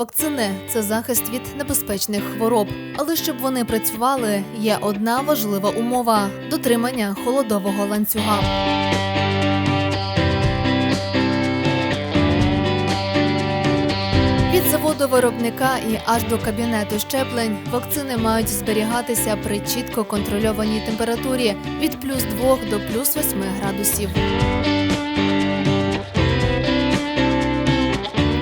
Вакцини це захист від небезпечних хвороб. Але щоб вони працювали, є одна важлива умова дотримання холодового ланцюга. Від заводу виробника і аж до кабінету щеплень вакцини мають зберігатися при чітко контрольованій температурі від плюс 2 до плюс 8 градусів.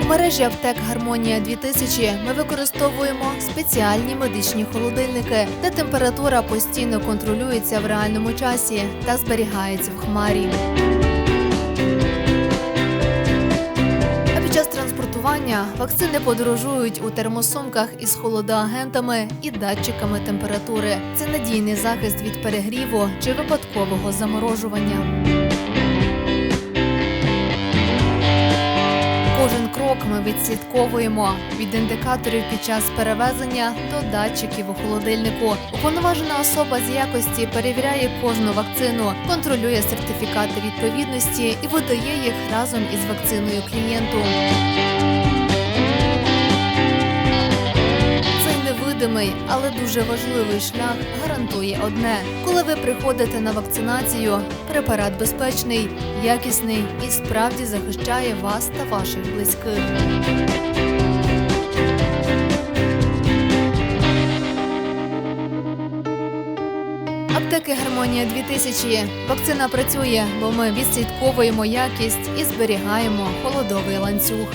Мережі аптек Гармонія 2000 ми використовуємо спеціальні медичні холодильники, де температура постійно контролюється в реальному часі та зберігається в хмарі. Транспортування вакцини подорожують у термосумках із холодоагентами і датчиками температури. Це надійний захист від перегріву чи випадкового заморожування. Кожен крок ми відслідковуємо від індикаторів під час перевезення до датчиків у холодильнику. Уповноважена особа з якості перевіряє кожну вакцину, контролює сертифікати відповідності і видає їх разом із вакциною клієнту. Невидимий, але дуже важливий шлях гарантує одне: коли ви приходите на вакцинацію, препарат безпечний, якісний і справді захищає вас та ваших близьких. Аптеки Гармонія 2000 вакцина працює, бо ми відслідковуємо якість і зберігаємо холодовий ланцюг.